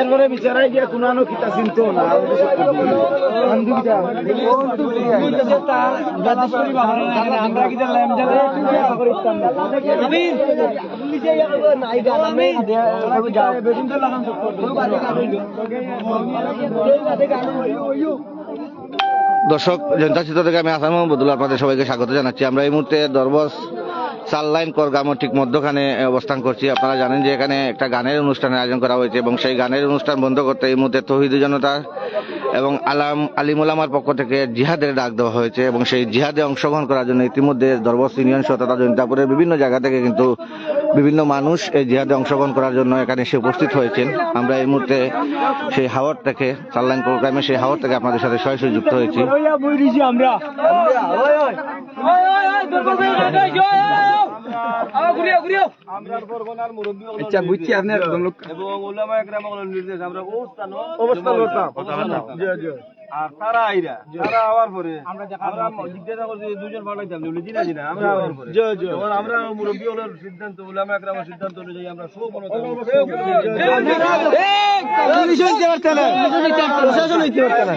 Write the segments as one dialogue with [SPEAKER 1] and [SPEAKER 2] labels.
[SPEAKER 1] এরপরে বিচারাই গিয়ে কোনো কিতা চিনতো না
[SPEAKER 2] দর্শক, জনতা চিত্র থেকে আমি আসাম মোহাম্মদুল আপনাদের সবাইকে স্বাগত জানাচ্ছি। আমরা এই মুহূর্তে দরবস চার লাইন করগামো ঠিক মধ্যখানে অবস্থান করছি। আপনারা জানেন যে এখানে একটা গানের অনুষ্ঠানের আয়োজন করা হয়েছে এবং সেই গানের অনুষ্ঠান বন্ধ করতে এই মুহূর্তে তহিদ জনতা এবং আলাম আলিমুলামার পক্ষ থেকে জিহাদের ডাক দেওয়া হয়েছে এবং সেই জিহাদে অংশগ্রহণ করার জন্য ইতিমধ্যে দর্বস ইউনিয়ন সহ তথা জৈন্তাপুরের বিভিন্ন জায়গা থেকে কিন্তু বিভিন্ন মানুষ এই জিহাদে অংশগ্রহণ করার জন্য এখানে এসে উপস্থিত হয়েছেন। আমরা এই মুহূর্তে সেই হাওয়ার থেকে চার প্রোগ্রামে সেই হাওয়ার থেকে আপনাদের সাথে সরাসরি যুক্ত হয়েছি।
[SPEAKER 1] আমরা আচ্ছা বুঝছি আপনার
[SPEAKER 3] এবং ওলামা একরাম নির্দেশ আমরা অবস্থান
[SPEAKER 1] অবস্থান করতাম জি জি।
[SPEAKER 3] আর তারা আইরা তারা আওয়ার পরে আমরা জিজ্ঞাসা করছি দুজন পাঠাইতাম জিনা জিনা আমরা আওয়ার পরে।
[SPEAKER 1] জি জি।
[SPEAKER 3] তখন আমরা মুরব্বী হলো সিদ্ধান্ত ওলামা একরামের সিদ্ধান্ত অনুযায়ী আমরা সব
[SPEAKER 2] না।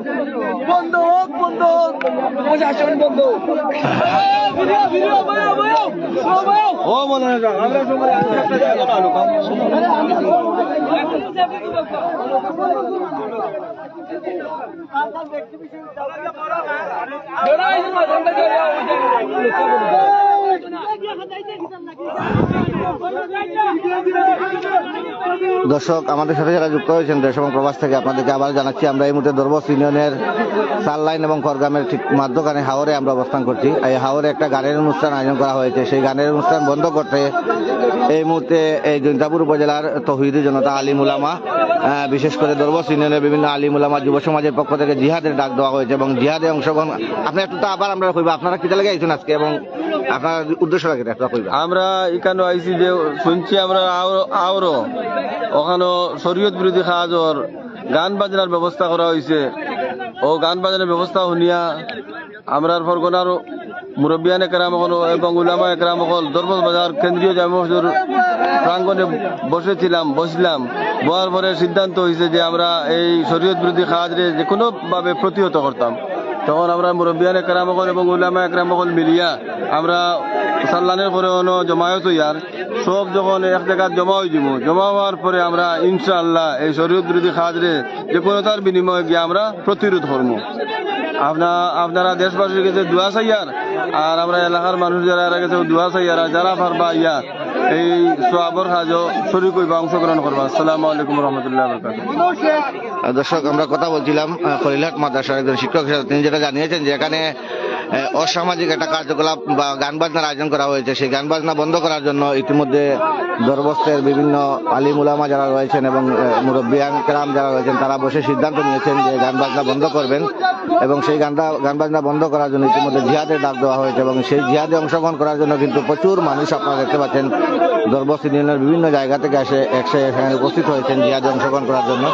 [SPEAKER 1] বন্ধ হোক বন্ধ হোক প্রশাসন বন্ধ
[SPEAKER 3] ও মনে হয় আমরা সবাই লোক
[SPEAKER 2] দর্শক, আমাদের সাথে যারা যুক্ত হয়েছেন দেশ এবং প্রবাস থেকে, আপনাদেরকে আবার জানাচ্ছি, আমরা এই মুহূর্তে দরবস ইউনিয়নের চার লাইন এবং করগ্রামের ঠিক মাধ্যখানে হাওরে আমরা অবস্থান করছি। এই হাওরে একটা গানের অনুষ্ঠান আয়োজন করা হয়েছে। সেই গানের অনুষ্ঠান বন্ধ করতে এই মুহূর্তে এই জৈন্তাপুর উপজেলার তহিদি জনতা আলিম উলামা বিশেষ করে দরবস ইউনিয়নের বিভিন্ন আলিম উলামা যুব সমাজের পক্ষ থেকে জিহাদের ডাক দেওয়া হয়েছে এবং জিহাদে অংশগ্রহণ আপনি একটু আবার আমরা কইবা, আপনারা কিতা লেগে আইছেন আজকে? এবং আপনার উদ্দেশ্য লাগে
[SPEAKER 3] আমরা এখানে আইসি যে শুনছি আমরা আওরো ওখানে শরীয়ত বিরোধী কাজর গান বাজনার ব্যবস্থা করা হয়েছে ও গান বাজনার ব্যবস্থা শুনিয়া আমরা ফরগনার মুরব্বিয়ান একরাম এবং উলামা একরাম দরবাজ বাজার কেন্দ্রীয় জামা মসজিদের প্রাঙ্গণে বসেছিলাম, বসলাম। বহার পরে সিদ্ধান্ত হয়েছে যে আমরা এই শরীয়ত বিরোধী কাজরে যে কোনোভাবে প্রতিহত করতাম। তখন আমরা মুরব্বিয়ান একরাম হল এবং উলামা একরাম মিলিয়া। আমরা সাল্লানের পরে অনো জমায়েত হইয়ার সব যখন এক জায়গায় জমা হয়ে যাব, জমা হওয়ার পরে আমরা ইনশাআল্লাহ এই শরীর বিরোধী কাজরে যে কোনো তার বিনিময়ে গিয়ে আমরা প্রতিরোধ করব। আপনার আপনারা দেশবাসীর কাছে দোয়া চাইয়ার আর আমরা এলাকার মানুষ যারা কাছে দোয়া চাইয়ার যারা পারবা ইয়া এই সোয়াবর হাজও শরীর করবা অংশগ্রহণ করবা। আসসালামু আলাইকুম রহমতুল্লাহ
[SPEAKER 2] দর্শক আমরা কথা বলছিলাম আহ, খলিলহাট মাদ্রাসার একজন শিক্ষক হিসেবে। তিনি যেটা জানিয়েছেন যে এখানে অসামাজিক একটা কার্যকলাপ বা গান বাজনার আয়োজন করা হয়েছে। সেই গান বাজনা বন্ধ করার জন্য ইতিমধ্যে দরবস্তের বিভিন্ন আলিম উলামা যারা রয়েছেন এবং মুরব্বিয়ান কেরাম যারা রয়েছেন, তারা বসে সিদ্ধান্ত নিয়েছেন যে গান বাজনা বন্ধ করবেন এবং সেই গানটা গান বাজনা বন্ধ করার জন্য ইতিমধ্যে জিহাদের ডাক দেওয়া হয়েছে এবং সেই জিহাদে অংশগ্রহণ করার জন্য কিন্তু প্রচুর মানুষ আপনারা দেখতে পাচ্ছেন, দরবস্ত ইউনিয়নের বিভিন্ন জায়গা থেকে এসে একসে এখানে উপস্থিত হয়েছেন জিহাদে অংশগ্রহণ করার জন্য।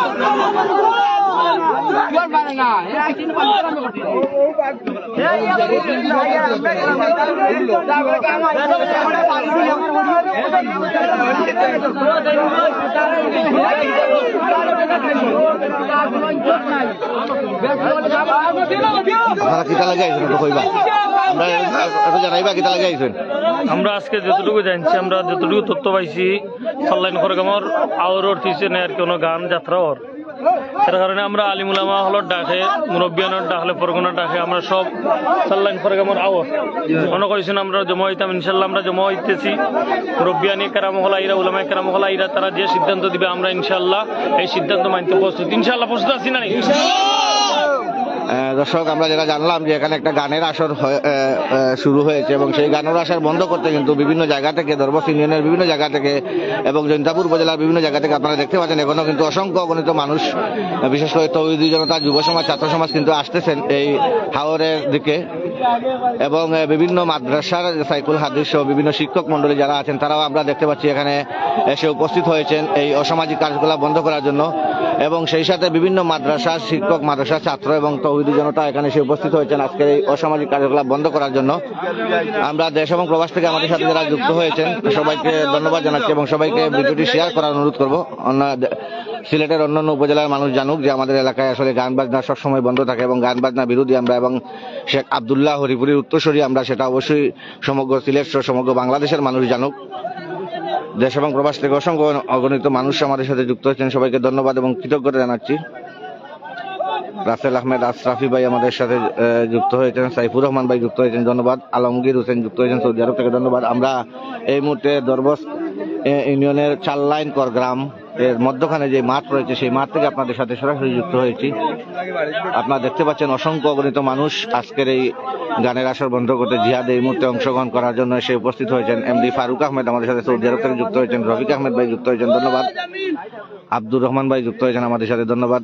[SPEAKER 2] আমরা
[SPEAKER 4] আমরা আজকে যতটুকু জানছি, আমরা যতটুকু তথ্য পাইছি, সল্লাইন খরগামর আওর পিছনে আর কোনো গান, যাত্রা ওর। এর কারণে আমরা আলিমুলামা হলর ডাকে মুরব্বিয়ানোর ডাকলে পরগনার ডাকে আমরা সব সাল্লাইন ফরগামর আওয়াজ মনে করেছেন আমরা জমা হইতাম ইনশাল্লাহ আমরা জমা হইতেছি। মুরব্বিয়ানি কেরামহলা ইরা আইরা কেরামহলা ইরা তারা যে সিদ্ধান্ত দিবে আমরা ইনশাল্লাহ এই সিদ্ধান্ত মানতে প্রস্তুত। ইনশাল্লাহ প্রস্তুত আছি না নি?
[SPEAKER 2] আহ, দর্শক, আমরা যেটা জানলাম যে এখানে একটা গানের আসর শুরু হয়েছে এবং সেই গানের আসর বন্ধ করতে কিন্তু বিভিন্ন জায়গা থেকে দরবস ইউনিয়নের বিভিন্ন জায়গা থেকে এবং জৈন্তাপুর উপজেলার বিভিন্ন জায়গা থেকে আপনারা দেখতে পাচ্ছেন, এখনও কিন্তু অসংখ্য অগণিত মানুষ, বিশেষ করে তৌহিদি জনতা, যুব সমাজ, ছাত্র সমাজ কিন্তু আসতেছেন এই হাওরের দিকে। এবং বিভিন্ন মাদ্রাসার সাইকুল হাদিস বিভিন্ন শিক্ষক মন্ডলী যারা আছেন, তারাও আমরা দেখতে পাচ্ছি এখানে এসে উপস্থিত হয়েছেন এই অসামাজিক কার্যকলাপ বন্ধ করার জন্য। এবং সেই সাথে বিভিন্ন মাদ্রাসা, শিক্ষক, মাদ্রাসা, ছাত্র এবং তৌহিদি জনতা এখানে এসে উপস্থিত হয়েছেন আজকের এই অসামাজিক কার্যকলাপ বন্ধ করার জন্য। আমরা দেশ এবং প্রবাস থেকে আমাদের সাথে যারা যুক্ত হয়েছেন, সবাইকে ধন্যবাদ জানাচ্ছি এবং সবাইকে ভিডিওটি শেয়ার করার অনুরোধ করব। অন্য সিলেটের অন্যান্য উপজেলার মানুষ জানুক যে আমাদের এলাকায় আসলে গান বাজনা সবসময় বন্ধ থাকে এবং গান বাজনা বিরোধী আমরা এবং শেখ আবদুল্লাহ হরিপুরের উত্তরসূরি আমরা সেটা অবশ্যই সমগ্র সিলেট সমগ্র বাংলাদেশের মানুষ জানুক। দেশ এবং প্রবাস থেকে অসংখ্য অগণিত মানুষ আমাদের সাথে যুক্ত হয়েছেন। সবাইকে ধন্যবাদ এবং কৃতজ্ঞতা জানাচ্ছি। রাসেল আহমেদ আশরাফি ভাই আমাদের সাথে যুক্ত হয়েছেন, সাইফুর রহমান ভাই যুক্ত হয়েছেন, ধন্যবাদ। আলমগীর হোসেন যুক্ত হয়েছেন, সৌদি আরব থেকে ধন্যবাদ। আমরা এই মুহূর্তে দরবস ইউনিয়নের চার লাইন কর গ্রাম, এর মধ্যখানে যে মাঠ রয়েছে, সেই মাঠ থেকে আপনাদের সাথে সরাসরি যুক্ত হয়েছি। আপনারা দেখতে পাচ্ছেন অসংখ্য অগণিত মানুষ আজকের এই গানের আসর বন্ধ করতে জিহাদে এই মুহূর্তে অংশগ্রহণ করার জন্য এসে উপস্থিত হয়েছেন এমডি ফারুক আহমেদ আমাদের সাথে, সৌদি আরব থেকে যুক্ত হয়েছেন, রফিক আহমেদ ভাই যুক্ত হয়েছেন, ধন্যবাদ। আব্দুর রহমান ভাই যুক্ত হয়েছেন আমাদের সাথে, ধন্যবাদ।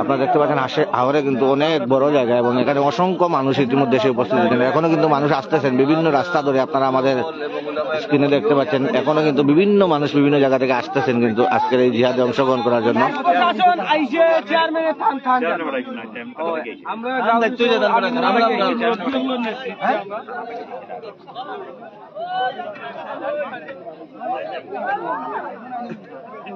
[SPEAKER 2] আপনারা দেখতে পাচ্ছেন আসে হাওড়ে কিন্তু অনেক বড় জায়গা এবং এখানে অসংখ্য মানুষ ইতিমধ্যে এসে উপস্থিত হয়েছেন। এখনও কিন্তু মানুষ আসতেছেন বিভিন্ন রাস্তা ধরে আপনারা আমাদের স্ক্রিনে দেখতে পাচ্ছেন। এখনও কিন্তু বিভিন্ন মানুষ বিভিন্ন জায়গা থেকে আসতেছেন কিন্তু আজকের এই জিহাদে অংশগ্রহণ করার জন্য।
[SPEAKER 3] আমরা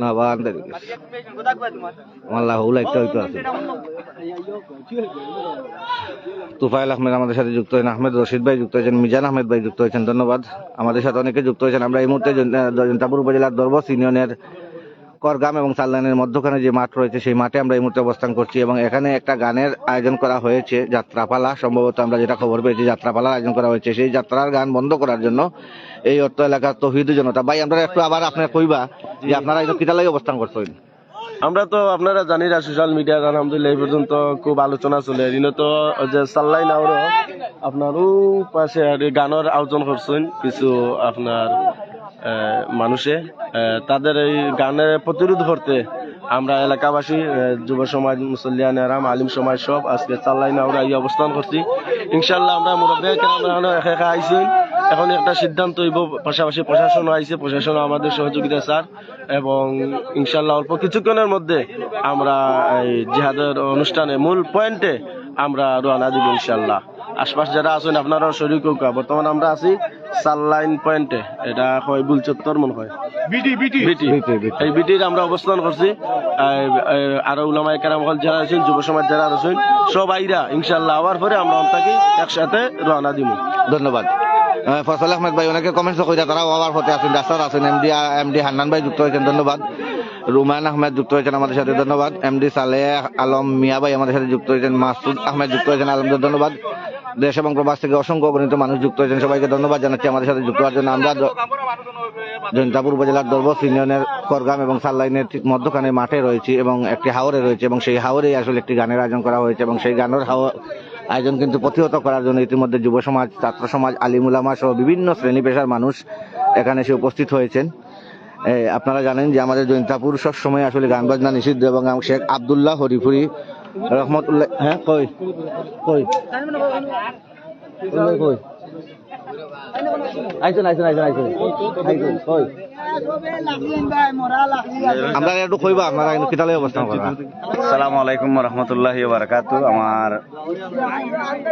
[SPEAKER 2] না, বা আমার আল্লাহ উলাইতে হইতো আছে। তুফাইল আহমেদ আমাদের সাথে যুক্ত হয়েছেন, আহমেদ রশিদ ভাই যুক্ত হয়েছেন, মিজান আহমেদ ভাই যুক্ত হয়েছেন, ধন্যবাদ। আমাদের সাথে অনেকে যুক্ত হয়েছেন, আমরা এই মুহূর্তে জনতাপুর উপজেলার দর্বস ইউনিয়নের করগ্রাম এবং সাল্লানের মধ্যখানে যে মাঠ রয়েছে সেই মাঠে আমরা এই মুহূর্তে অবস্থান করছি এবং এখানে একটা গানের আয়োজন করা হয়েছে যাত্রাপালা। সম্ভবত আমরা যেটা খবর পেয়েছি যাত্রাপালার আয়োজন করা হয়েছে। সেই যাত্রার গান বন্ধ করার জন্য এই অর্থ এলাকার তহিদু জনতা। ভাই আমরা একটু আবার আপনার কইবা যে আপনারা এই কিতা লাগে অবস্থান করছেন।
[SPEAKER 5] আমরা তো আপনারা জানি না সোশ্যাল মিডিয়ার আলহামদুলিল্লাহ এই পর্যন্ত খুব আলোচনা চলে। এদিনে তো যে সাল্লাই নাওর আপনারও পাশে আর এই গানের আয়োজন করছেন কিছু আপনার মানুষে তাদের এই গানের প্রতিরোধ করতে আমরা এলাকাবাসী যুব সমাজ, মুসল্লিয়ান আরাম, আলিম সমাজ সব আজকে চাল্লাই আমরা এই অবস্থান করছি। ইনশাল্লাহ আমরা মুরব্বী একা আইসি এখন একটা সিদ্ধান্ত হইব, পাশাপাশি প্রশাসন আইছে, প্রশাসন আমাদের সহযোগিতা স্যার। এবং ইনশাল্লাহ অল্প কিছুক্ষণের মধ্যে আমরা এই জিহাদের অনুষ্ঠানে মূল পয়েন্টে আমরা রওনা দিব ইনশাল্লাহ আশপাশ যারা আছেন আপনারা শরীর বর্তমানে আমরা আছি। সানলাইন পয়েন্টে এটা হয় বুলচত্তর চত্বর মনে হয়। বিটি বিটি। বিটি। এই বিটির আমরা অবস্থান করছি। আর উলামাই কারাম হল যারা আছেন যুব সমাজ যারা আছেন সব আইরা ইনশাল্লাহ আবার পরে আমরা অন্তাকি একসাথে রওনা দিব
[SPEAKER 2] ধন্যবাদ। ফসল আহমেদ ভাই অনেকে কমেন্টস কইরা তারা আবার হতে আছেন ডাক্তার আছেন এমডি এমডি হান্নান ভাই যুক্ত হয়েছেন ধন্যবাদ। রুমান আহমেদ যুক্ত হয়েছেন আমাদের সাথে, ধন্যবাদ। এমডি সালেহ আলম মিয়া ভাই আমাদের সাথে যুক্ত হয়েছেন, মাসুদ আহমেদ যুক্ত হয়েছেন, আলমদের ধন্যবাদ। দেশ এবং প্রবাস থেকে অসংখ্য গণিত মানুষ যুক্ত হয়েছেন, সবাইকে ধন্যবাদ জানাচ্ছি আমাদের সাথে যুক্ত হওয়ার জন্য। আমরা জৈন্তাপুর উপজেলার দরবস ইউনিয়নের করগাম এবং সাল্লাইনের ঠিক মধ্যখানে মাঠে রয়েছি এবং একটি হাওরে রয়েছে এবং সেই হাওরেই আসলে একটি গানের আয়োজন করা হয়েছে এবং সেই গানের হাওয়া আয়োজন কিন্তু প্রতিহত করার জন্য ইতিমধ্যে যুব সমাজ ছাত্র সমাজ আলিমুলামা সহ বিভিন্ন শ্রেণি পেশার মানুষ এখানে এসে উপস্থিত হয়েছেন। আপনারা জানেন যে আমাদের জৈন্তাপুর সব সময় আসলে গান বাজনা নিষিদ্ধ এবং শেখ আবদুল্লাহ হরিপুরি রহমতুল্লাহ হ্যাঁ কই? কই? কই? আমরা একটু কইবা আপনারা কিন্তু কিতালে অবস্থান করা
[SPEAKER 6] আসসালামু আলাইকুম রহমতুল্লাহ বারাকাতু আমার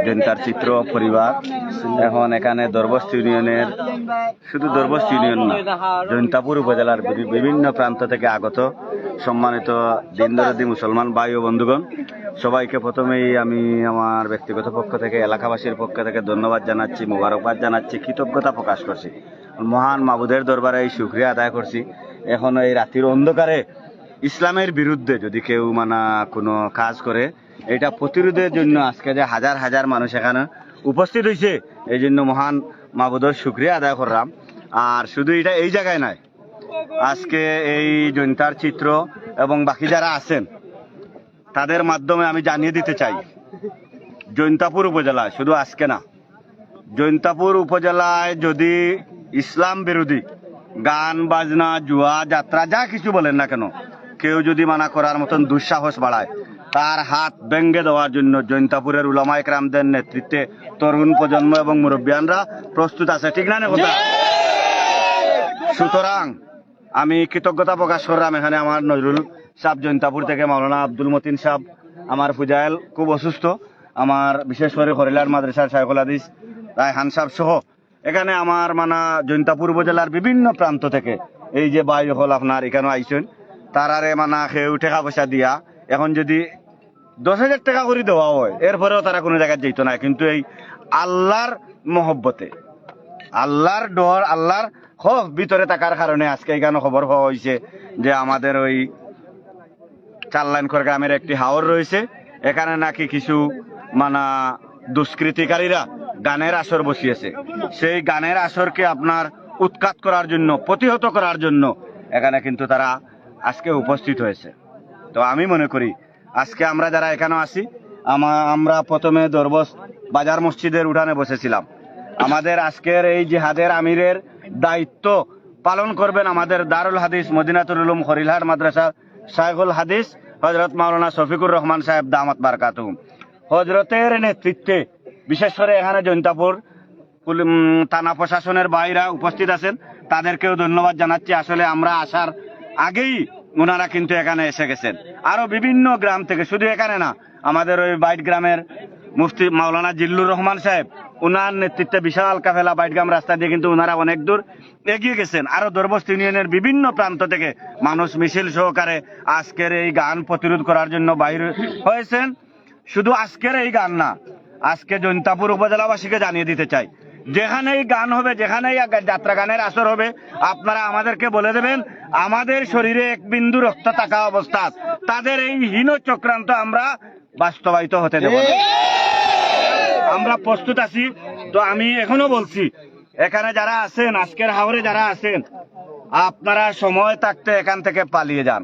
[SPEAKER 6] জৈন্তার চিত্র পরিবার। এখন এখানে দরবস্ত ইউনিয়নের শুধু দরবস্ত ইউনিয়ন না জৈন্তাপুর উপজেলার বিভিন্ন প্রান্ত থেকে আগত সম্মানিত দিনদরদি মুসলমান ভাই ও বন্ধুগণ সবাইকে প্রথমেই আমি আমার ব্যক্তিগত পক্ষ থেকে এলাকাবাসীর পক্ষ থেকে ধন্যবাদ জানাচ্ছি মোবারকবাদ জানাচ্ছি, কৃতজ্ঞতা প্রকাশ করছি। মহান মাবুদের দরবারে এই সুক্রিয়া আদায় করছি। এখন এই রাতির অন্ধকারে ইসলামের বিরুদ্ধে যদি কেউ মানা কোনো কাজ করে, এটা প্রতিরোধের জন্য আজকে যে হাজার হাজার মানুষ এখানে উপস্থিত হয়েছে এই জন্য মহান মাবুদর শুক্রিয়া আদায় করলাম। আর শুধু এটা এই জায়গায় নয়, আজকে এই জৈন্তার চিত্র এবং বাকি যারা আছেন, তাদের মাধ্যমে আমি জানিয়ে দিতে চাই, জৈন্তাপুর উপজেলা শুধু আজকে না জৈন্তাপুর উপজেলায় যদি ইসলাম বিরোধী গান, বাজনা, জুয়া, যাত্রা, যা কিছু বলেন না কেন, কেউ যদি মানা করার মতন দুঃসাহস বাড়ায়, তার হাত ব্যঙ্গে দেওয়ার জন্য জৈন্তাপুরের উলামায় রামদের নেতৃত্বে তরুণ প্রজন্ম এবং মুরব্বিয়ানরা প্রস্তুত আছে, ঠিক না কথা? সুতরাং আমি কৃতজ্ঞতা প্রকাশ করলাম এখানে আমার নজরুল সাহ জৈন্তাপুর থেকে, মাওলানা আব্দুল মতিন সাহ আমার ফুজাইল, খুব অসুস্থ। আমার বিশেষ করে হরিলাল মাদ্রাসার শাইখুল হাদিস রায়হান সাহ সহ। এখানে আমার মানা জৈন্তাপুর উপজেলার বিভিন্ন প্রান্ত থেকে এই যে বায়ু হল আপনার এখানে আইসেন তারারে মানা খেয়ে টাকা পয়সা দিয়া। এখন যদি দশ হাজার টাকা করে দেওয়া হয়, এরপরেও তারা কোনো জায়গায় যেত না। কিন্তু এই আল্লাহর মহব্বতে, আল্লাহর ডর আল্লাহর খোফ ভিতরে থাকার কারণে আজকে এখানে খবর হওয়া হয়েছে যে আমাদের ওই চার লাইন গ্রামের একটি হাওর রয়েছে। এখানে নাকি কিছু মানা দুষ্কৃতিকারীরা গানের আসর বসিয়েছে। সেই গানের আসরকে আপনার উৎখাত করার জন্য, প্রতিহত করার জন্য এখানে কিন্তু তারা আজকে উপস্থিত হয়েছে। তো আমি মনে করি, আজকে আমরা যারা এখানে আসি আমা- আমরা প্রথমে দরবস বাজার মসজিদের উঠানে বসেছিলাম। আমাদের আজকের এই জিহাদের আমিরের দায়িত্ব পালন করবেন আমাদের দারুল হাদিস মদিনাতুল উলুম হরিলহাট মাদ্রাসা শাইখুল হাদিস হজরত মাওলানা শফিকুর রহমান সাহেব দামাত বারকাতুম হজরতের নেতৃত্বে বিশেষ করে এখানে জৈন্তাপুর থানা প্রশাসনের বাইরা উপস্থিত আছেন। তাদেরকেও ধন্যবাদ জানাচ্ছি। আসলে আমরা আসার আগেই ওনারা কিন্তু এখানে এসে গেছেন। আরও বিভিন্ন গ্রাম থেকে, শুধু এখানে না, আমাদের ওই বাইট গ্রামের মুফতি মাওলানা জিল্লুর রহমান সাহেব ওনার নেতৃত্বে বিশাল কাফেলা বাইটগ্রাম রাস্তা দিয়ে কিন্তু ওনারা অনেক দূর এগিয়ে গেছেন। আরও দরবস্ত ইউনিয়নের বিভিন্ন প্রান্ত থেকে মানুষ মিছিল সহকারে আজকের এই গান প্রতিরোধ করার জন্য বাইরে হয়েছেন। শুধু আজকের এই গান না আজকে জৈন্তাপুর উপজেলাবাসীকে জানিয়ে দিতে চাই। যেখানেই গান হবে, যেখানেই যাত্রা গানের আসর হবে, আপনারা আমাদেরকে বলে দেবেন, আমাদের শরীরে এক বিন্দু রক্ত থাকা অবস্থা তাদের এই হীন চক্রান্ত আমরা বাস্তবায়িত হতে দেব আমরা প্রস্তুত আছি। তো আমি এখনও বলছি, এখানে যারা আছেন, আজকের হাওরে যারা আছেন, আপনারা সময় থাকতে এখান থেকে পালিয়ে যান।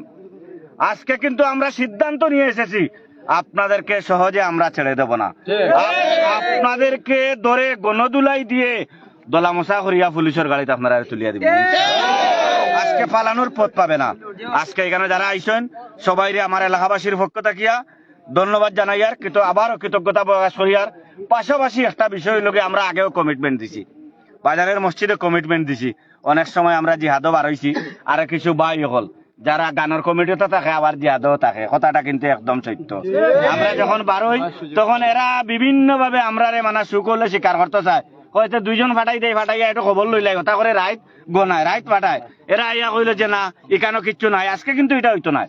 [SPEAKER 6] আজকে কিন্তু আমরা সিদ্ধান্ত নিয়ে এসেছি আপনাদেরকে সহজে আমরা ছেড়ে দেব না। আপ- আপনাদেরকে ধরে গণদুলাই দিয়ে দলামশা করিয়া পুলিশের গাড়িতে আপনারা তুলিয়া দিবেন। আজকে পালানোর পথ পাবে না। আজকে এখানে যারা আইসেন সবাই আমার এলাকাবাসীর পক্ষ থাকিয়া ধন্যবাদ জানাইয়ার কিন্তু আবারও কৃতজ্ঞতা প্রকাশ করিয়ার পাশাপাশি একটা বিষয় লোকে আমরা আগেও কমিটমেন্ট দিছি। বাজারের মসজিদে কমিটমেন্ট দিছি। অনেক সময় আমরা জিহাদও বার হইছি আর কিছু বাই হল। যারা গানের কমিটিতে থাকে আবার জিহাদও থাকে। কথাটা কিন্তু একদম সত্য। আমরা যখন বার হই তখন এরা বিভিন্ন ভাবে আমরা রে মানে সুকলে স্বীকার করতে চায়। হয়তো দুইজন ফাটাই দেয় ফাটাইয়া একটু খবর লইলাই কথা করে রাইত গনায় রাইত ফাটায়। এরা আইয়া কইলো যে না এখানে কিচ্ছু নাই আজকে কিন্তু এটা হইতো না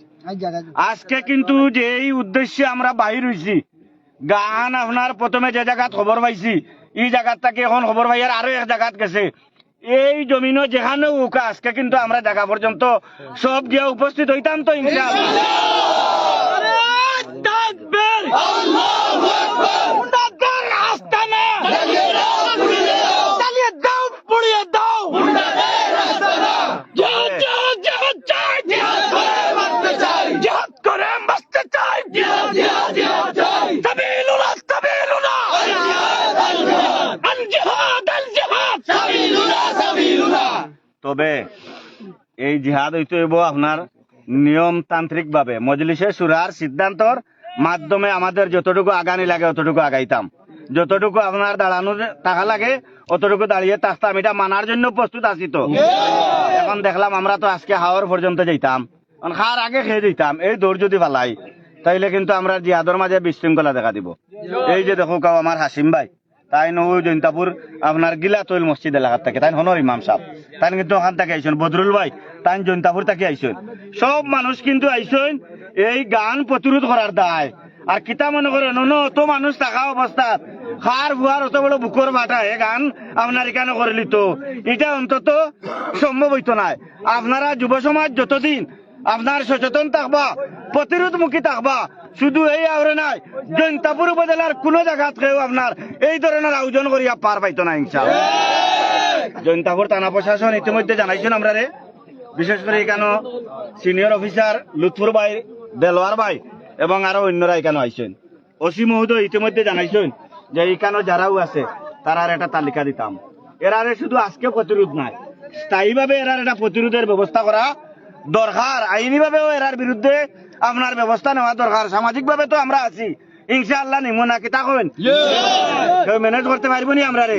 [SPEAKER 6] আজকে কিন্তু যে এই উদ্দেশ্যে আমরা বাহির হইছি গান আপনার প্রথমে যে জায়গাত খবর পাইছি এই জায়গাত থেকে এখন খবর পাইয়ার আরও এক জায়গাত গেছে। এই জমিনও যেখানে উকা, আজকে কিন্তু আমরা দেখা পর্যন্ত সব গিয়ে উপস্থিত হইতাম তো ইনশাআল্লাহ। তবে এই জিহাদ হইতে হইব আপনার নিয়মতান্ত্রিক ভাবে মজলিসে সুরার সিদ্ধান্তর মাধ্যমে আমাদের যতটুকু আগানি লাগে অতটুকু আগাইতাম। যতটুকু আপনার দাঁড়ানো টাকা লাগে, অতটুকু দাঁড়িয়ে থাকতাম। এটা মানার জন্য প্রস্তুত আছি তো। এখন দেখলাম আমরা তো আজকে হাওয়ার পর্যন্ত যাইতাম। খাওয়ার আগে খেয়ে যেতাম এই দৌড় যদি পালাই, তাইলে কিন্তু আমরা জিয়াদর মাঝে বিশৃঙ্খলা দেখা দিব। এই যে দেখো কাও আমার হাসিম ভাই। তাই নৌ জৈন্তাপুর আপনার গিলা তৈল মসজিদ এলাকার থেকে। তাই হনর ইমাম সাহেব তাই কিন্তু ওখান থেকে আইসেন বদরুল ভাই। তাই জৈন্তাপুর থেকে আইসেন সব মানুষ কিন্তু আইসেন এই গান প্রতিরোধ করার দায়। আর কিতা মনে করেন অন্য অত মানুষ থাকা অবস্থাত খার ভুয়ার অত বড় বুকর বাটা এ গান আপনার এখানে করলি তো। এটা অন্তত সম্ভব হইতো নাই। আপনারা যুব সমাজ যতদিন আপনার সচেতন থাকবা প্রতিরোধমুখী থাকবা শুধু এই আওরে নাই জৈন্তাপুর উপজেলার কোনো জায়গাত কেউ আপনার এই ধরনের আয়োজন করিয়া পার পাইতো না, ইনশাআল্লাহ। জৈন্তাপুর থানা প্রশাসন ইতিমধ্যে জানাইছেন আমরা রে, বিশেষ করে এখানে সিনিয়র অফিসার লুৎফুর ভাই, দেলোয়ার ভাই এবং আরও অন্যরা এখানে আইছেন। ওসি মহোদয় ইতিমধ্যে জানাইছেন যে এখানে যারাও আছে তারার একটা তালিকা দিতাম। এরারে শুধু আজকে প্রতিরোধ নাই, স্থায়ীভাবে এরার একটা প্রতিরোধের ব্যবস্থা করা দরকার। আইনিভাবেও এরার বিরুদ্ধে আপনার ব্যবস্থা নেওয়া দরকার। সামাজিকভাবে তো আমরা আছি। ইনশাআল্লাহ নিমু না কিতা কবেন কেউ ম্যানেজ করতে পারব নি আমরা রে?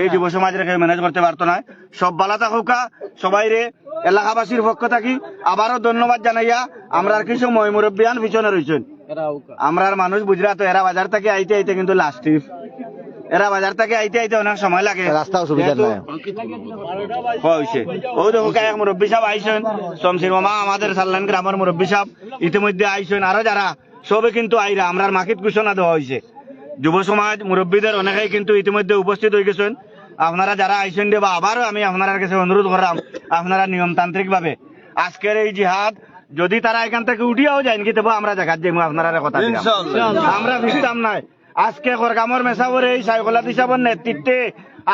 [SPEAKER 6] এই যুব সমাজের কেউ ম্যানেজ করতে পারতো না। সব বালা থাকুকা সবাই রে এলাকাবাসীর পক্ষ থাকি। আবারও ধন্যবাদ জানাইয়া আমরা আর কিছু মই মুরব্বিয়ান পিছনে রয়েছেন আমরার মানুষ বুঝরা তো এরা বাজার থেকে আইতে আইতে কিন্তু লাস্ট এরা বাজার থেকে আইতে আইতে অনেক সময় লাগে।
[SPEAKER 2] রাস্তাও সুবিধা নাই।
[SPEAKER 6] হয়েছে। ও দেখো এক মুরব্বী সাহেব আইসেন শমশির মামা আমাদের সাল্লান গ্রামের মুরব্বী সাহেব ইতিমধ্যে আইসেন আরও যারা সবে কিন্তু আইরা আমরার মাকিত ঘোষণা দেওয়া হয়েছে। যুব সমাজ মুরব্বীদের অনেকেই কিন্তু ইতিমধ্যে উপস্থিত হয়ে গেছেন। আপনারা যারা আইসেন দেবা আবারও আমি আপনার কাছে অনুরোধ করলাম আপনারা নিয়মতান্ত্রিক ভাবে আজকের এই জিহাদ যদি তারা এখান থেকে উঠিয়াও যায় কি তবে আমরা জায়গা যাইমু আপনারা কথা দিলাম।
[SPEAKER 3] ইনশাআল্লাহ।
[SPEAKER 6] আমরা ভিজতাম নাই। আজকে খরকামর মেসাবর এই সাইকলাত হিসাবের নেতৃত্বে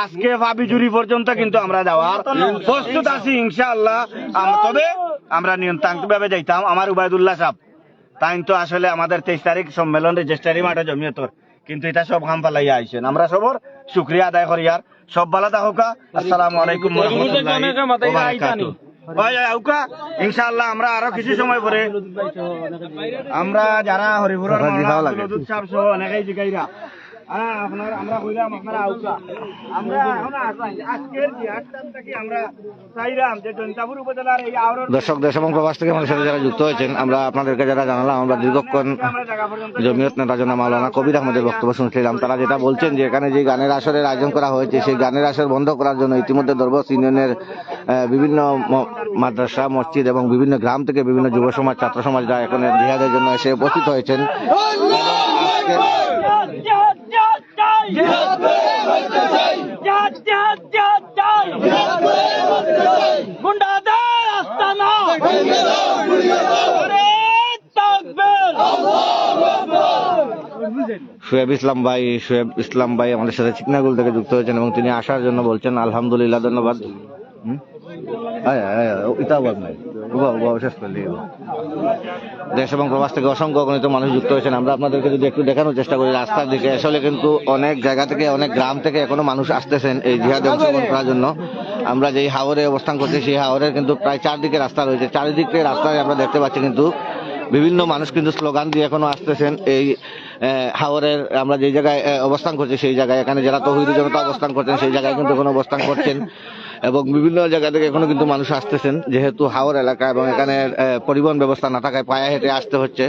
[SPEAKER 6] আজকে ভাবি জুরি পর্যন্ত কিন্তু আমরা যাওয়ার প্রস্তুত আছি, ইনশাআল্লাহ। তবে আমরা নিয়ন্ত্রণ ভাবে যাইতাম, আমার উবায়দুল্লাহ সাহেব। তাই তো আসলে আমাদের তেইশ তারিখ সম্মেলন রেজিস্ট্রারি মাঠে জমিয়তর কিন্তু এটা সব কাম পালাইয়া আইছেন। আমরা সবর শুক্রিয়া আদায় করি আর। সব ভালো থাকুকা আসসালামু আলাইকুম রহমতুল্লাহ ইনশাআল্লাহ আমরা আরও কিছু সময় পরে আমরা যারা হরিপুরের সহ অনেকেই জিগাইরা।
[SPEAKER 2] দর্শক, দেশ এবং প্রবাস থেকে সাথে যারা যুক্ত হয়েছেন, আমরা আপনাদেরকে যারা জানালাম, আমরা দীর্ঘক্ষণ জমিয়ত নেতা জনা মাওলানা কবির আহমদের বক্তব্য শুনছিলাম। তারা যেটা বলছেন যে এখানে যে গানের আসরের আয়োজন করা হয়েছে, সেই গানের আসর বন্ধ করার জন্য ইতিমধ্যে দরবস ইউনিয়নের বিভিন্ন মাদ্রাসা, মসজিদ এবং বিভিন্ন গ্রাম থেকে বিভিন্ন যুব সমাজ, ছাত্র সমাজরা এখন জিহাদের জন্য এসে উপস্থিত হয়েছেন। আজকে শুয়েব ইসলাম ভাই, শুয়েব ইসলাম ভাই আমাদের সাথে চিকনাগুল থেকে যুক্ত হয়েছেন এবং তিনি আসার জন্য বলছেন, আলহামদুলিল্লাহ, ধন্যবাদ। হুম? আবার নাই। শেষ করলি। দেশ এবং প্রবাস থেকে অসংখ্য অগণিত মানুষ যুক্ত হয়েছেন। আমরা আপনাদেরকে যদি একটু দেখানোর চেষ্টা করি রাস্তার দিকে, আসলে কিন্তু অনেক জায়গা থেকে, অনেক গ্রাম থেকে এখনও মানুষ আসতেছেন এই জিহাদে অংশগ্রহণ করার জন্য। আমরা যেই হাওরে অবস্থান করছি, সেই হাওরের কিন্তু প্রায় চারদিকে রাস্তা রয়েছে। চারিদিক রাস্তায় আমরা দেখতে পাচ্ছি কিন্তু বিভিন্ন মানুষ কিন্তু স্লোগান দিয়ে এখনও আসতেছেন। এই হাওরের আমরা যে জায়গায় অবস্থান করছি, সেই জায়গায় এখানে যারা তহিদি জনতা অবস্থান করছেন, সেই জায়গায় কিন্তু এখন অবস্থান করছেন। এবং বিভিন্ন জায়গা থেকে এখনও কিন্তু মানুষ আসতেছেন, যেহেতু হাওর এলাকা এবং এখানে পরিবহন ব্যবস্থা না থাকায় পায়ে হেঁটে আসতে হচ্ছে।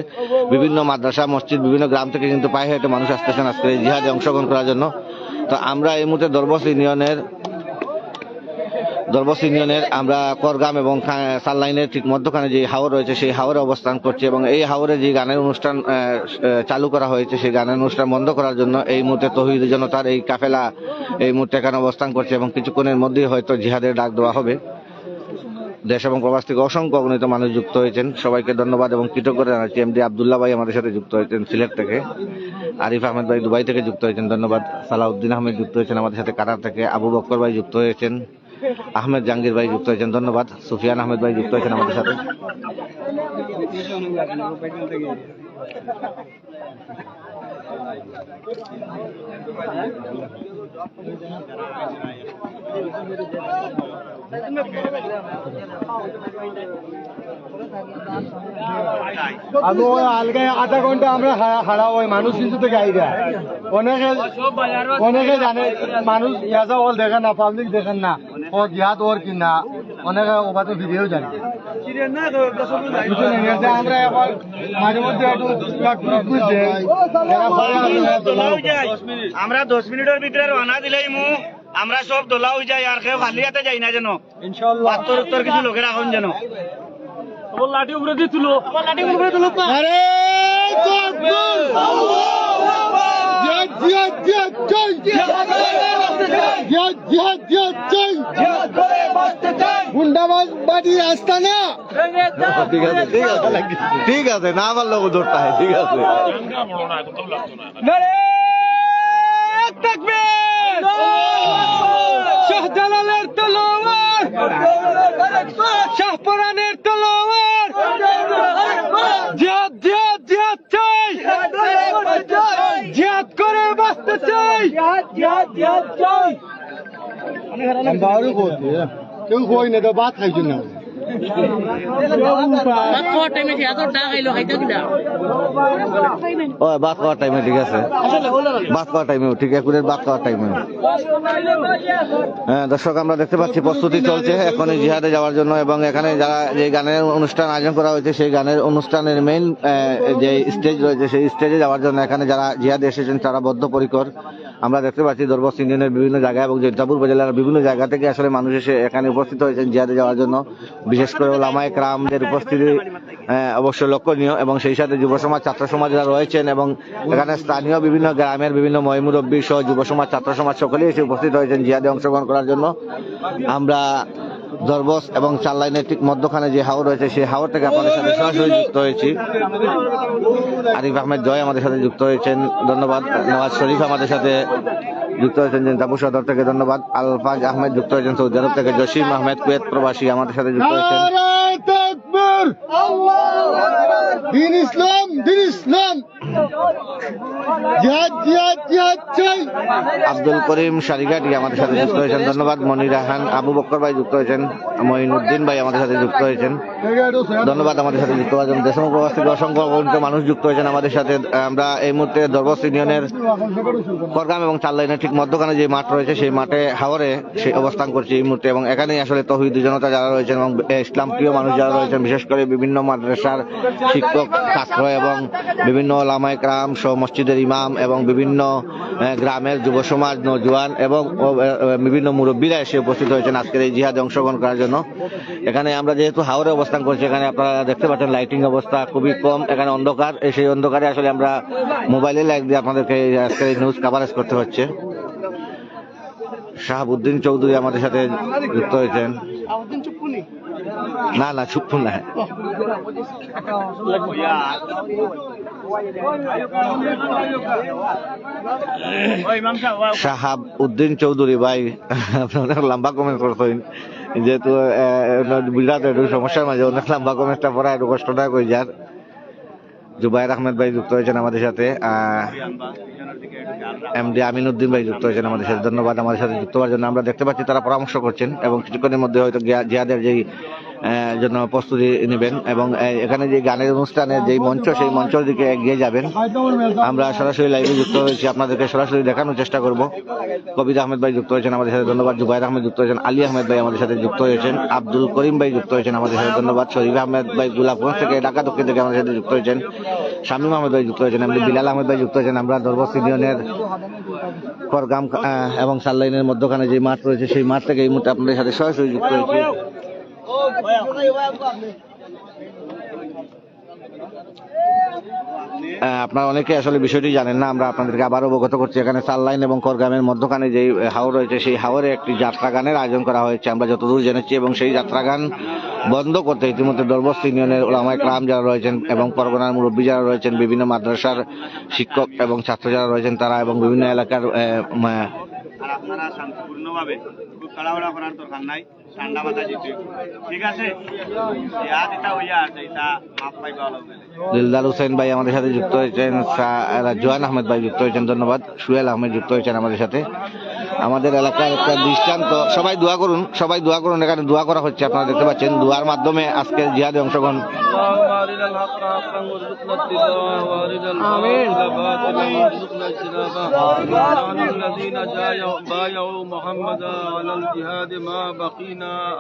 [SPEAKER 2] বিভিন্ন মাদ্রাসা, মসজিদ, বিভিন্ন গ্রাম থেকে কিন্তু পায়ে হেঁটে মানুষ আসতেছেন আজকে এই জিহাদে অংশগ্রহণ করার জন্য। তো আমরা এই মুহূর্তে দরবস ইউনিয়নের দরবস ইউনিয়নের আমরা করগাম এবং সাললাইনের ঠিক মধ্যখানে যে হাওর রয়েছে, সেই হাওরে অবস্থান করছি এবং এই হাওরে যে গানের অনুষ্ঠান চালু করা হয়েছে, সেই গানের অনুষ্ঠান বন্ধ করার জন্য এই মুহূর্তে তহিদ জনতার এই কাফেলা এই মুহূর্তে এখানে অবস্থান করছে এবং কিছুক্ষণের মধ্যেই হয়তো জিহাদের ডাক দেওয়া হবে। দেশ এবং প্রবাস থেকে অসংখ্য অগণিত মানুষ যুক্ত হয়েছেন। সবাইকে ধন্যবাদ এবং কৃতজ্ঞতা জানাচ্ছি। এমডি আবদুল্লাহ ভাই আমাদের সাথে যুক্ত হয়েছেন সিলেট থেকে। আরিফ আহমেদ ভাই দুবাই থেকে যুক্ত হয়েছেন, ধন্যবাদ। সালাউদ্দিন আহমেদ যুক্ত হয়েছেন আমাদের সাথে, কাতার থেকে। আবু বক্কর ভাই যুক্ত হয়েছেন। আহমেদ জাহাঙ্গীর ভাই যুক্ত হয়েছেন, ধন্যবাদ। সুফিয়ান আহমেদ ভাই যুক্ত হয়েছেন আমাদের সাথে।
[SPEAKER 1] আধা ঘণ্টা আমরা হারা- ওই মানুষ কিন্তু থেকে আইরা অনেকে অনেকে জানে, মানুষ ইয়াজা ওল দেখেন না পাবলিক দেখেন না। ও জিহাদ ওর কিনা অনেকে ওবাতে ভিডিও জানি। আমরা এখন মাঝে মধ্যে।
[SPEAKER 6] আমরা দশ মিনিটের ভিতরে রওনা দিলেই মু আমরা সব দোলা হয়ে যাই আর কেউ খালি হাতে যাই না যেন। পাত্তর উত্তর কিছু লোকের এখন যেন।
[SPEAKER 4] লাঠি উপরে দিয়ে তুলো।
[SPEAKER 1] আরে তাকবীর! জিহাদ, জিহাদ, জিহাদ, জয়! জিহাদ, জিহাদ, জিহাদ, জয়! গুন্ডাবাজ বাড়ি রাস্তা না
[SPEAKER 2] ঠিক আছে ঠিক আছে ঠিক আছে না আমার লোক ধরতে হয় ঠিক আছে।
[SPEAKER 1] শাহজালালের তলোয়ার। শাহপরানের তলোয়ার জিহাদ জিহাদ জিহাদ চাই জিহাদ করে বাঁচতে চাই বারো বলতে কেউ কই না তো ভাত খাইছেন না
[SPEAKER 2] বাদ টাইমে ঠিক আছে। বাদ ঠিক বাদ হ্যাঁ দর্শক, আমরা দেখতে পাচ্ছি, প্রস্তুতি চলছে এখন জিহাদে যাওয়ার জন্য এবং এখানে যারা যে গানের অনুষ্ঠান আয়োজন করা হয়েছে, সেই গানের অনুষ্ঠানের মেইন যে স্টেজ রয়েছে, সেই স্টেজে যাওয়ার জন্য এখানে যারা জিহাদে এসেছেন, তারা বদ্ধপরিকর আমরা দেখতে পাচ্ছি দরবস ইউনিয়নের বিভিন্ন জায়গায় এবং জৈতাপুর উপজেলার বিভিন্ন জায়গা থেকে আসলে মানুষ এসে এখানে উপস্থিত হয়েছেন জিয়াদে যাওয়ার জন্য। বিশেষ করে ওলামায়ক রামদের উপস্থিতি আহ, অবশ্যই লক্ষণীয় এবং সেই সাথে যুব সমাজ ছাত্র সমাজ যারা রয়েছেন এবং এখানে স্থানীয় বিভিন্ন গ্রামের বিভিন্ন মহিমুরব্বী সহ যুব সমাজ ছাত্র সমাজ সকলেই এসে উপস্থিত হয়েছেন জিয়াদে অংশগ্রহণ করার জন্য। আমরা দরবস এবং চার লাইনের ঠিক মধ্যখানে যে হাওর রয়েছে সেই হাওর থেকে আপনাদের সাথে সরাসরি যুক্ত হয়েছি। আরিফ আহমেদ জয় আমাদের সাথে যুক্ত হয়েছেন ধন্যবাদ। নওয়াজ শরীফ আমাদের সাথে যুক্ত হয়েছেন জাবু সদর থেকে ধন্যবাদ। আলফাজ আহমেদ যুক্ত হয়েছেন সৌদি আরব থেকে জসিম আহমেদ কুয়েত প্রবাসী আমাদের সাথে যুক্ত হয়েছেন।
[SPEAKER 1] দিন ইসলাম দিন ইসলাম!
[SPEAKER 2] আব্দুল করিম সারিঘাটি আমাদের সাথে যুক্ত হয়েছেন। ধন্যবাদ। মনির রাহান, আবু বক্কর ভাই যুক্ত হয়েছেন। মঈনুদ্দিন ভাই আমাদের সাথে যুক্ত হয়েছেন। ধন্যবাদ আমাদের সাথে যুক্ত হয়েছেন জন্য। দেশ এবং প্রবাস থেকে অসংখ্য মানুষ যুক্ত হয়েছেন আমাদের সাথে। আমরা এই মুহূর্তে দরবস ইউনিয়নের করগ্রাম এবং চার লাইনের ঠিক মধ্যখানে যে মাঠ রয়েছে, সেই মাঠে হাওরে সেই অবস্থান করছি এই মুহূর্তে। এবং এখানেই আসলে তহিদ জনতা যারা রয়েছেন এবং ইসলাম প্রিয় মানুষ যারা রয়েছেন, বিশেষ করে বিভিন্ন মাদ্রাসার শিক্ষক, ছাত্র এবং বিভিন্ন লামায়ক রাম সহ মসজিদের ইমাম এবং বিভিন্ন গ্রামের যুব সমাজ নজওয়ান এবং বিভিন্ন মুরব্বীরা এসে উপস্থিত হয়েছেন আজকের এই জিহাদে অংশগ্রহণ করার জন্য এখানে আমরা যেহেতু হাওরে অবস্থান করছি এখানে আপনারা দেখতে পাচ্ছেন লাইটিং অবস্থা খুবই কম এখানে অন্ধকার এই সেই অন্ধকারে আসলে আমরা মোবাইলে লাইট দিয়ে আপনাদেরকে আজকের এই নিউজ কাভারেজ করতে হচ্ছে শাহাবুদ্দিন চৌধুরী আমাদের সাথে যুক্ত হয়েছেন না না চুপ্পু না শাহাব উদ্দিন চৌধুরী, ভাই আপনি অনেক লম্বা কমেন্ট করছেন। যেহেতু বুঝলাম একটু সমস্যার মাঝে অনেক লম্বা কমেন্টটা পড়া একটু কষ্টটা করে যার জুবাইর আহমেদ ভাই যুক্ত হয়েছেন আমাদের সাথে এমডি আমিনুদ্দিন ভাই যুক্ত হয়েছেন আমাদের সাথে। ধন্যবাদ আমাদের সাথে যুক্ত হওয়ার জন্য। আমরা দেখতে পাচ্ছি তারা পরামর্শ করছেন এবং কিছুক্ষণের মধ্যে হয়তো জিহাদের যেই জন্য প্রস্তুতি নেবেন এবং এখানে যে গানের অনুষ্ঠানের যেই মঞ্চ, সেই মঞ্চের দিকে এগিয়ে যাবেন। আমরা সরাসরি লাইভে যুক্ত হয়েছি। আপনাদেরকে সরাসরি দেখানোর চেষ্টা করব। কবির আহমেদ ভাই যুক্ত হয়েছেন আমাদের সাথে। ধন্যবাদ। জুবাইর আহমেদ যুক্ত হয়েছেন। আলী আহমেদ ভাই আমাদের সাথে যুক্ত হয়েছেন। আব্দুল করিম ভাই যুক্ত হয়েছেন আমাদের সাথে। ধন্যবাদ। শরীফ আহমেদ ভাই গুলাবগঞ্জ থেকে, ঢাকা দক্ষিণ থেকে আমাদের সাথে যুক্ত হয়েছেন। শামীম আহমেদ ভাই যুক্ত হয়েছেন। এমনি বিলাল আহমেদ ভাই যুক্ত হয়েছেন। আমরা দরবস ইউনিয়নের করগাম এবং সাল্লাইনের মধ্যখানে যে মাঠ রয়েছে, সেই মাঠ থেকে এই মুহূর্তে আপনাদের সাথে সরাসরি যুক্ত হয়েছি। আপনারা অনেকে আসলে বিষয়টি জানেন না, আমরা আপনাদেরকে আবার অবগত করছি। এখানে সাল্লাইন এবং করগ্রামের মধ্যখানে যে হাওর রয়েছে, সেই হাওরে একটি যাত্রা গানের আয়োজন করা হয়েছে। আমরা যতদূর জেনেছি এবং সেই যাত্রা গান বন্ধ করতে ইতিমধ্যে দরবস্ত ইউনিয়নের ওলামায় ক্রাম যারা রয়েছেন এবং পরগনার মুরব্বী যারা রয়েছেন, বিভিন্ন মাদ্রাসার শিক্ষক এবং ছাত্র যারা রয়েছেন, তারা এবং বিভিন্ন এলাকার
[SPEAKER 6] আপনারা শান্তিপূর্ণভাবে খুব করার দরকার নাই। ঠান্ডা মাথা দিতে ঠিক আছে? ইয়া দিতা হইয়া আছে এটা মাপ পাই
[SPEAKER 2] দিলদার হোসেন ভাই আমাদের সাথে যুক্ত হয়েছেন জোয়ান আহমেদ ভাই যুক্ত হয়েছেন ধন্যবাদ। সুয়েল আহমেদ যুক্ত হয়েছেন আমাদের সাথে। আমাদের এলাকার একটা দৃষ্টান্ত সবাই দোয়া করুন সবাই দোয়া করুন এখানে দোয়া করা হচ্ছে আপনারা দেখতে পাচ্ছেন দোয়ার মাধ্যমে আজকে জিহাদে অংশগ্রহণ।
[SPEAKER 3] আমিন।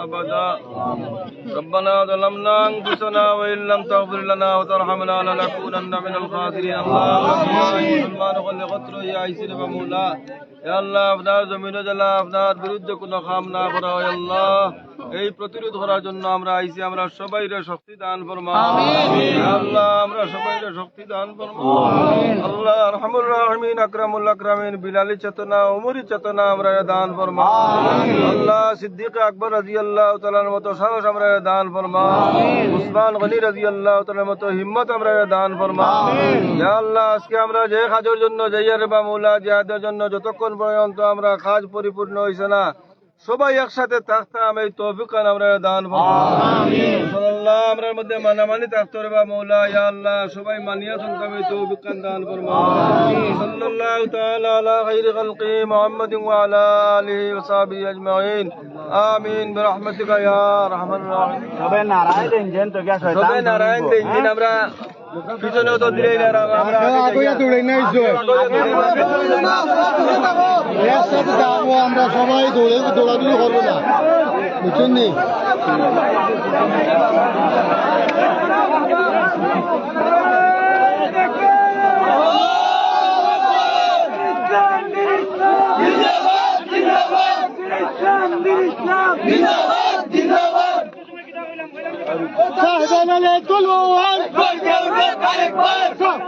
[SPEAKER 3] أبدا. ربنا ظلمنا أنفسنا وإن لم تغفر لنا وترحمنا لنكونن من الخاسرين. اللهم ما نغلي غطر يا عيسير بمولا يا الله أفنار زمين جلا أفنار برد كنا خامنا فرا يا الله. এই প্রতিরোধ করার জন্য আমরা আইসি আমরা সবাই শক্তি দান ফরমা আল্লাহ আমরা শক্তি দান ফরমা আল্লাহ রহমুর রহমিন আকরামুল আকরামিন বিলালি চেতনা উমরি চেতনা আমরা দান ফরমা আল্লাহ সিদ্দিক আকবর রাজি আল্লাহ তালার মতো সাহস আমরা দান ফরমা উসমান গনি রাজি আল্লাহ তালার মতো হিম্মত আমরা দান ফরমা ইয়া আল্লাহ আজকে আমরা যে কাজের জন্য যাইয়ার বা মৌলা জিহাদের জন্য যতক্ষণ পর্যন্ত আমরা কাজ পরিপূর্ণ হয়েছে না সবাই একসাথে থাকতাম এই তৌফিক আমরা দান আল্লাহ আমরার মধ্যে মানামানি থাকতে হবে বা মৌলা ইয়া আল্লাহ সবাই মানিয়া শুনতাম এই তৌফিক দান ফরমা সাল্লাল্লাহু তাআলা আলা খাইরি খালকি মুহাম্মাদিন ওয়া আলা আলিহি ওয়া সাহবিহি আজমাইন আমিন বিরহমাতিকা ইয়া আরহামার রাহিমিন
[SPEAKER 6] সবে নারায় দেন তো গিয়া শয়তান
[SPEAKER 3] সবে নারায়ণ দিন দিন আমরা পিছনেও তো দিলেই না আমরা
[SPEAKER 1] দৌড়ে নাই একসাথে যাব আমরা সবাই দৌড়ে দৌড়াদৌড়ি করব না। বুঝছেন নি?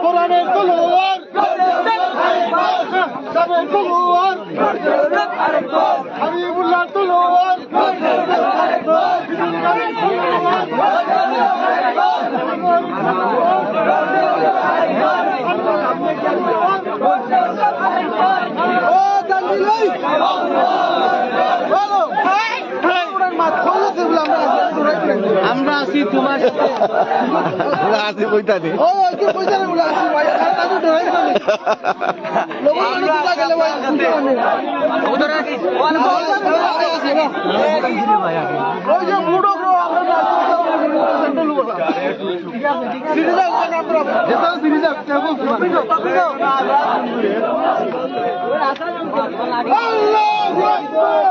[SPEAKER 1] কোরআনের তলোয়ার। সাবের তলোয়ার। হাবিবুল্লাহ তলোয়ার। ও আছি আমরা গেলে ভাই ওদের কি? ওই যে বুড়ো গ্রো আমরা সেন্ট্রাল লোক সিরিজা ওখানে আমরা যেটা সিরিজা কেবল আল্লাহু আকবার।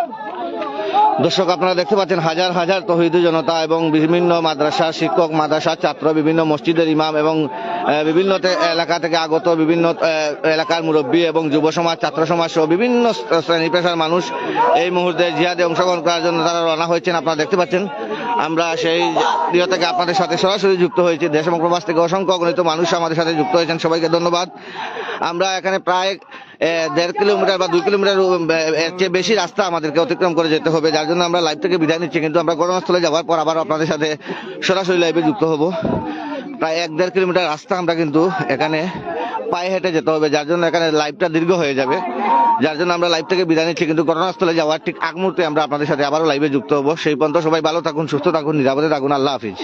[SPEAKER 2] দর্শক, আপনারা দেখতে পাচ্ছেন হাজার হাজার তহিদ জনতা এবং বিভিন্ন মাদ্রাসা, শিক্ষক, মাদ্রাসা, ছাত্র, বিভিন্ন মসজিদের ইমাম এবং বিভিন্ন এলাকা থেকে আগত বিভিন্ন এলাকার মুরব্বী এবং যুব সমাজ, ছাত্র সমাজ সহ বিভিন্ন শ্রেণি পেশার মানুষ এই মুহূর্তে জিহাদে অংশগ্রহণ করার জন্য তারা রওনা হয়েছেন। আপনারা দেখতে পাচ্ছেন, আমরা সেই ইয়ে থেকে আপনাদের সাথে সরাসরি যুক্ত হয়েছি। দেশ এবং প্রবাস থেকে অসংখ্য অগণিত মানুষ আমাদের সাথে যুক্ত হয়েছেন। সবাইকে ধন্যবাদ। আমরা এখানে প্রায় দেড় কিলোমিটার বা দুই কিলোমিটার এর চেয়ে বেশি রাস্তা আমাদেরকে অতিক্রম করে যেতে হবে। যার জন্য আমরা লাইভ থেকে বিদায় নিচ্ছি, কিন্তু আমরা ঘটনাস্থলে যাওয়ার পর আবার আপনাদের সাথে সরাসরি লাইভে যুক্ত হব। প্রায় এক দেড় কিলোমিটার রাস্তা আমরা কিন্তু এখানে পায়ে হেঁটে যেতে হবে, যার জন্য এখানে লাইভটা দীর্ঘ হয়ে যাবে। যার জন্য আমরা লাইভ থেকে বিদায় নিচ্ছি, কিন্তু ঘটনাস্থলে যাওয়ার ঠিক আগ মুহূর্তে আমরা আপনাদের সাথে আবারও লাইভে যুক্ত হব। সেই পর্যন্ত সবাই ভালো থাকুন, সুস্থ থাকুন, নিরাপদে থাকুন। আল্লাহ হাফিজ।